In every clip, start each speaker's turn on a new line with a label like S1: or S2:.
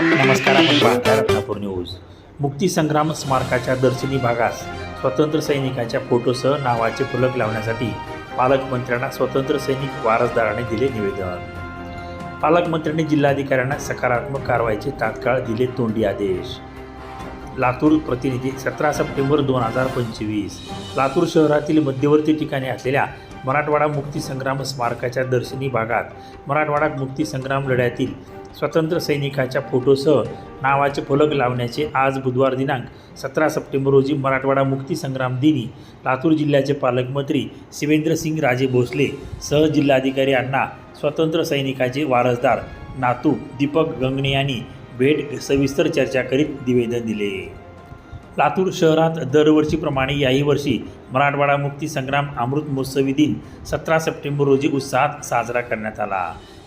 S1: नमस्कार आपण पाहता रत्नापूर न्यूज. मुक्तीसंग्राम स्मारकाच्या दर्शनी भागास स्वतंत्र सैनिकाच्या फोटोसह नावाचे फलक लावण्यासाठी पालकमंत्र्यांना स्वतंत्र सैनिक वारसदाराने दिले निवेदन. पालकमंत्र्यांनी जिल्हाधिकाऱ्यांना सकारात्मक कारवाईचे तात्काळ दिले तोंडी आदेश. लातूर प्रतिनिधी सतरा सप्टेंबर दोन हजार पंचवीस. लातूर शहरातील मध्यवर्ती ठिकाणी असलेल्या मराठवाडा मुक्तीसंग्राम स्मारकाच्या दर्शनी भागात मराठवाडा मुक्तीसंग्राम लढ्यातील स्वतंत्र सैनिकाच्या फोटोसह नावाचे फलक लावण्याचे आज बुधवार दिनांक सतरा सप्टेंबर रोजी मराठवाडा मुक्तीसंग्राम दिनी लातूर जिल्ह्याचे पालकमंत्री शिवेंद्रसिंग राजे भोसले सह जिल्हाधिकारी अण्णा स्वतंत्र सैनिकाचे वारसदार नातू दीपक गंगणे यांनी भेट सविस्तर चर्चा करीत निवेदन दिले. लातूर शहरात दरवर्षीप्रमाणे याही वर्षी मराठवाडा मुक्ती संग्राम अमृत महोत्सवी दिन सतरा सप्टेंबर रोजी उत्साहात साजरा करण्यात आला.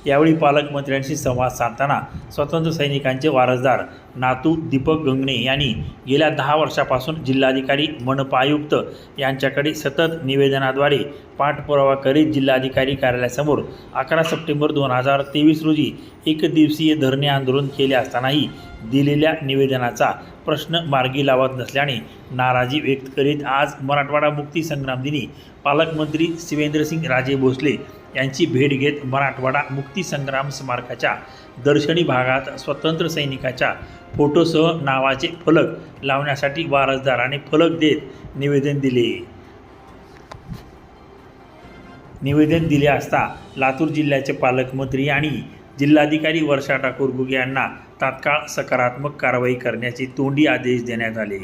S1: यावेळी पालकमंत्र्यांशी संवाद साधताना स्वतंत्र सैनिकांचे वारसदार नातू दीपक गंगणे यांनी गेल्या दहा वर्षापासून जिल्हाधिकारी मनपा आयुक्त यांच्याकडे सतत निवेदनाद्वारे पाठपुरावा करीत जिल्हाधिकारी कार्यालयासमोर अकरा सप्टेंबर दोन हजार तेवीस रोजी एकदिवसीय धरणे आंदोलन केले असतानाही दिलेल्या निवेदनाचा प्रश्न मार्गी लावत नसल्याने नाराजी व्यक्त करीत आज मराठवाडा मुक्ती संग्राम दिनी पालकमंत्री शिवेंद्रसिंग राजे भोसले यांची भेट घेत मराठवाडा मुक्ती संग्राम स्मारकाच्या दर्शनी भागात स्वतंत्र सैनिकाच्या फोटोसह नावाचे फलक लावण्यासाठी वारसदाराने फलक देत निवेदन दिले. निवेदन दिले असता लातूर जिल्ह्याचे पालकमंत्री आणि जिल्हाधिकारी वर्षा ठाकूर गुगे यांना तात्काळ सकारात्मक कारवाई करण्याचे तोंडी आदेश देण्यात आले.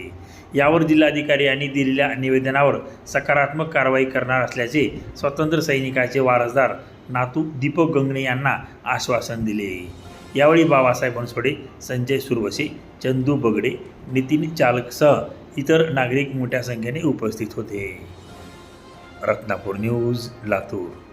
S1: यावर जिल्हाधिकारी यांनी दिलेल्या निवेदनावर सकारात्मक कारवाई करणार असल्याचे स्वतंत्र सैनिकाचे वारसदार नातू दीपक गंगणे यांना आश्वासन दिले. यावेळी बाबासाहेब बनसोडे संजय सुरवसे चंदू बगडे नितीन चालकसह इतर नागरिक मोठ्या संख्येने उपस्थित होते. रत्नापूर न्यूज लातूर.